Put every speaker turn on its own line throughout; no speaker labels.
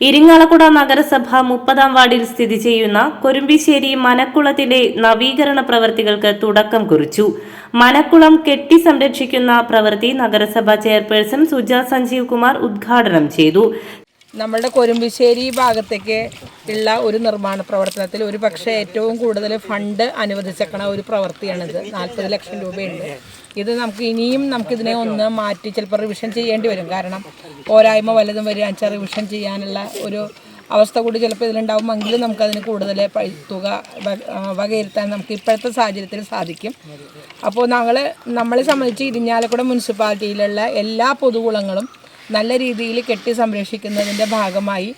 ഇരിങ്ങാലക്കുട നഗരസഭ മുപ്പതാം വാർഡിൽ സ്ഥിതി ചെയ്യുന്ന കൊരുമ്പിശ്ശേരി മനക്കുളത്തിന്റെ നവീകരണ പ്രവൃത്തികൾക്ക് തുടക്കം കുറിച്ചു. മനക്കുളം കെട്ടി സംരക്ഷിക്കുന്ന പ്രവൃത്തി നഗരസഭ ചെയർപേഴ്സൺ സുജ സഞ്ജീവ് കുമാർ ഉദ്ഘാടനം ചെയ്തു.
നമ്മളുടെ കൊരുമ്പിശ്ശേരി ഭാഗത്തേക്ക് ഉള്ള ഒരു നിർമ്മാണ പ്രവർത്തനത്തിൽ ഒരു പക്ഷേ ഏറ്റവും കൂടുതൽ ഫണ്ട് അനുവദിച്ചേക്കണ ഒരു പ്രവൃത്തിയാണിത്. നാൽപ്പത് ലക്ഷം രൂപയുണ്ട്. ഇത് നമുക്ക് ഇനിയും നമുക്കിതിനെ ഒന്ന് മാറ്റി ചിലപ്പോൾ റിവിഷൻ ചെയ്യേണ്ടി വരും. കാരണം പോരായ്മ വല്ലതും വെച്ചാൽ റിവിഷൻ ചെയ്യാനുള്ള ഒരു അവസ്ഥ കൂടി ചിലപ്പോൾ ഇതിലുണ്ടാവുമെങ്കിലും നമുക്കതിന് കൂടുതൽ തുക വകയിരുത്താൻ നമുക്ക് ഇപ്പോഴത്തെ സാഹചര്യത്തിൽ സാധിക്കും. അപ്പോൾ ഞങ്ങൾ നമ്മളെ സംബന്ധിച്ച് ഇരിഞ്ഞാലക്കുട മുനിസിപ്പാലിറ്റിയിലുള്ള എല്ലാ പൊതുകുളങ്ങളും നല്ല രീതിയിൽ കെട്ടി സംരക്ഷിക്കുന്നതിന്റെ ഭാഗമായി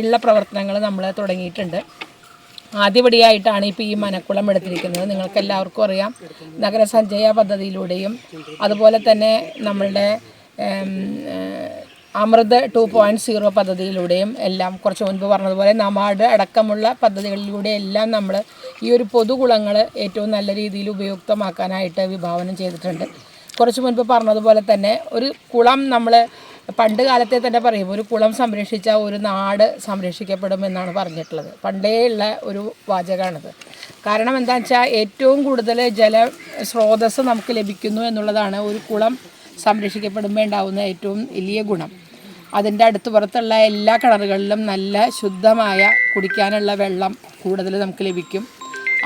ഉള്ള പ്രവർത്തനങ്ങൾ നമ്മൾ തുടങ്ങിയിട്ടുണ്ട്. ആദ്യപടിയായിട്ടാണ് ഇപ്പോൾ ഈ മനക്കുളം എടുത്തിരിക്കുന്നത്. നിങ്ങൾക്ക് എല്ലാവർക്കും അറിയാം. നഗരസഞ്ചയ പദ്ധതിയിലൂടെയും അതുപോലെ തന്നെ നമ്മളുടെ അമൃത് ടു പോയിന്റ് സീറോ പദ്ധതിയിലൂടെയും എല്ലാം കുറച്ച് മുൻപ് പറഞ്ഞതുപോലെ നമാഡ് അടക്കമുള്ള പദ്ധതികളിലൂടെ എല്ലാം നമ്മൾ ഈ ഒരു പൊതുകുളങ്ങൾ ഏറ്റവും നല്ല രീതിയിൽ ഉപയുക്തമാക്കാനായിട്ട് വിഭാവനം ചെയ്തിട്ടുണ്ട്. കുറച്ച് മുൻപ് പറഞ്ഞതുപോലെ തന്നെ ഒരു കുളം നമ്മൾ പണ്ട് കാലത്തെ തന്നെ പറയും ഒരു കുളം സംരക്ഷിച്ച ഒരു നാട് സംരക്ഷിക്കപ്പെടും എന്നാണ് പറഞ്ഞിട്ടുള്ളത്. പണ്ടേ ഉള്ള ഒരു വാചകമാണിത് കാരണം എന്താണെന്ന് വെച്ചാൽ ഏറ്റവും കൂടുതൽ ജല സ്രോതസ് നമുക്ക് ലഭിക്കുന്നു എന്നുള്ളതാണ് ഒരു കുളം സംരക്ഷിക്കപ്പെടുമ്പോൾ ഉണ്ടാകുന്ന ഏറ്റവും വലിയ ഗുണം. അതിന്റെ അടുത്ത് പുറത്തുള്ള എല്ലാ കിണറുകളിലും നല്ല ശുദ്ധമായ കുടിക്കാനുള്ള വെള്ളം കൂടുതൽ നമുക്ക് ലഭിക്കും.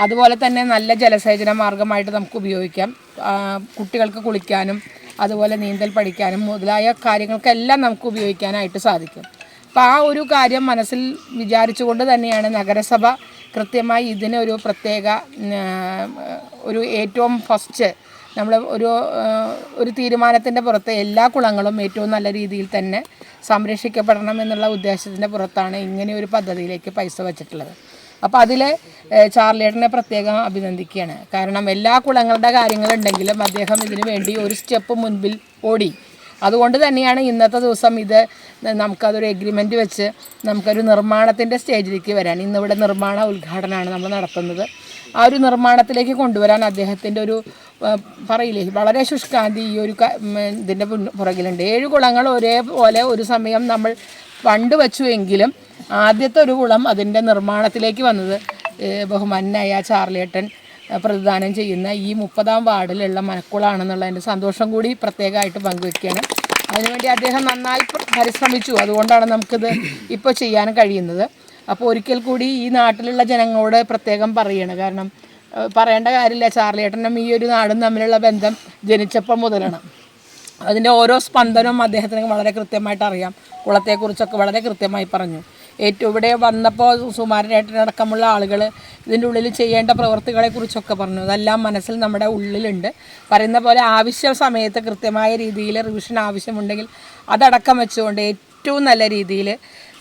അതുപോലെ തന്നെ നല്ല ജലസേചന മാർഗമായിട്ട് നമുക്ക് ഉപയോഗിക്കാം. കുട്ടികൾക്ക് കുളിക്കാനും അതുപോലെ നീന്തൽ പഠിക്കാനും മുതലായ കാര്യങ്ങൾക്കെല്ലാം നമുക്ക് ഉപയോഗിക്കാനായിട്ട് സാധിക്കും. അപ്പോൾ ആ ഒരു കാര്യം മനസ്സിൽ വിചാരിച്ചുകൊണ്ട് തന്നെയാണ് നഗരസഭ കൃത്യമായി ഇതിനൊരു പ്രത്യേക ഒരു ഏറ്റവും ഫസ്റ്റ് നമ്മൾ ഒരു ഒരു തീരുമാനത്തിന്റെ പുറത്ത് എല്ലാ കുളങ്ങളും ഏറ്റവും നല്ല രീതിയിൽ തന്നെ സംരക്ഷിക്കപ്പെടണം എന്നുള്ള ഉദ്ദേശത്തിന്റെ പുറത്താണ് ഇങ്ങനെ ഒരു പദ്ധതിയിലേക്ക് പൈസ വച്ചിട്ടുള്ളത്. അപ്പോൾ അതിൽ ചാർലിയേട്ടനെ പ്രത്യേകം അഭിനന്ദിക്കുകയാണ്. കാരണം എല്ലാ കുളങ്ങളുടെ കാര്യങ്ങളുണ്ടെങ്കിലും അദ്ദേഹം ഇതിനു വേണ്ടി ഒരു സ്റ്റെപ്പ് മുൻപിൽ ഓടി. അതുകൊണ്ട് തന്നെയാണ് ഇന്നത്തെ ദിവസം ഇത് നമുക്കതൊരു എഗ്രിമെന്റ് വെച്ച് നമുക്കൊരു നിർമ്മാണത്തിന്റെ സ്റ്റേജിലേക്ക് വരാൻ. ഇന്നിവിടെ നിർമ്മാണ ഉദ്ഘാടനമാണ് നമ്മൾ നടത്തുന്നത്. ആ ഒരു നിർമ്മാണത്തിലേക്ക് കൊണ്ടുവരാൻ അദ്ദേഹത്തിന്റെ ഒരു പറയില്ലേ വളരെ ശുഷ്കാന്തി ഈ ഒരു ഇതിന്റെ പുറകിലുണ്ട്. ഏഴ് കുളങ്ങൾ ഒരേപോലെ ഒരു സമയം നമ്മൾ പണ്ട് വച്ചു എങ്കിലും ആദ്യത്തെ ഒരു കുളം അതിന്റെ നിർമ്മാണത്തിലേക്ക് വന്നത് ബഹുമാനായ ചാർലിയേട്ടൻ പ്രതിദാനം ചെയ്യുന്ന ഈ മുപ്പതാം വാർഡിലുള്ള മനക്കുളാണെന്നുള്ളതിന്റെ സന്തോഷം കൂടി പ്രത്യേകമായിട്ട് പങ്കുവയ്ക്കുകയാണ്. അതിനുവേണ്ടി അദ്ദേഹം നന്നായി പരിശ്രമിച്ചു. അതുകൊണ്ടാണ് നമുക്കിത് ഇപ്പോൾ ചെയ്യാൻ കഴിയുന്നത്. അപ്പോൾ ഒരിക്കൽ കൂടി ഈ നാട്ടിലുള്ള ജനങ്ങളോട് പ്രത്യേകം പറയണം. കാരണം പറയേണ്ട കാര്യമില്ല. ചാർലിയേട്ടനും ഈ ഒരു നാടും തമ്മിലുള്ള ബന്ധം ജനിച്ചപ്പം മുതലാണ്. അതിന്റെ ഓരോ സ്പന്ദനവും അദ്ദേഹത്തിന് വളരെ കൃത്യമായിട്ട് അറിയാം. കുളത്തെക്കുറിച്ചൊക്കെ വളരെ കൃത്യമായി പറഞ്ഞു. ഏറ്റവും ഇവിടെ വന്നപ്പോൾ സുമാരനേട്ടനടക്കമുള്ള ആളുകൾ ഇതിന്റെ ഉള്ളിൽ ചെയ്യേണ്ട പ്രവൃത്തികളെക്കുറിച്ചൊക്കെ പറഞ്ഞു. അതെല്ലാം മനസ്സിൽ നമ്മുടെ ഉള്ളിലുണ്ട്. പറയുന്ന പോലെ ആവശ്യ സമയത്ത് കൃത്യമായ രീതിയിൽ റിവിഷൻ ആവശ്യമുണ്ടെങ്കിൽ അതടക്കം വെച്ചുകൊണ്ട് ഏറ്റവും നല്ല രീതിയിൽ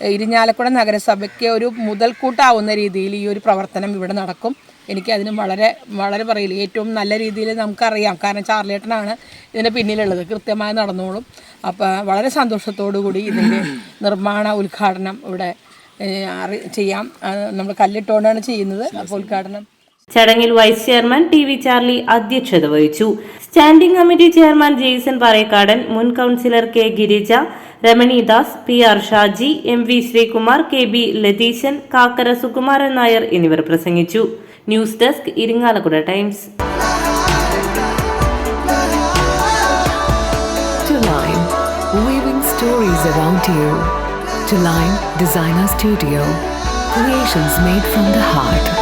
ഇരിഞ്ഞാലക്കുട നഗരസഭയ്ക്ക് ഒരു മുതൽക്കൂട്ടാവുന്ന രീതിയിൽ ഈ ഒരു പ്രവർത്തനം ഇവിടെ നടക്കും. എനിക്ക് അതിന് വളരെ വളരെ പറയില്ല ഏറ്റവും നല്ല രീതിയിൽ നമുക്കറിയാം. കാരണം ചാർലേട്ടനാണ് ഇതിന്റെ പിന്നിലുള്ളത്. കൃത്യമായി നടന്നോളും. അപ്പോൾ വളരെ സന്തോഷത്തോടു കൂടി ഇതിന്റെ നിർമ്മാണ ഉദ്ഘാടനം ഇവിടെ ചെയ്യാം. നമ്മൾ കല്ലിട്ടുകൊണ്ടാണ് ചെയ്യുന്നത്. അപ്പോൾ ഉദ്ഘാടനം
ചടങ്ങിൽ vice chairman T V Charlie അധ്യക്ഷത വഹിച്ചു standing committee chairman Jaison Parekkadan മുൻ councillor K Girija Ramanidas P R Shaji M V Sreekumar K B Latheeshan Kakkara Sukumaran Nair എന്നിവർ പ്രസംഗിച്ചു news desk Irinjalakuda times
stories around you. To Line Designer Studio, creations made from the heart.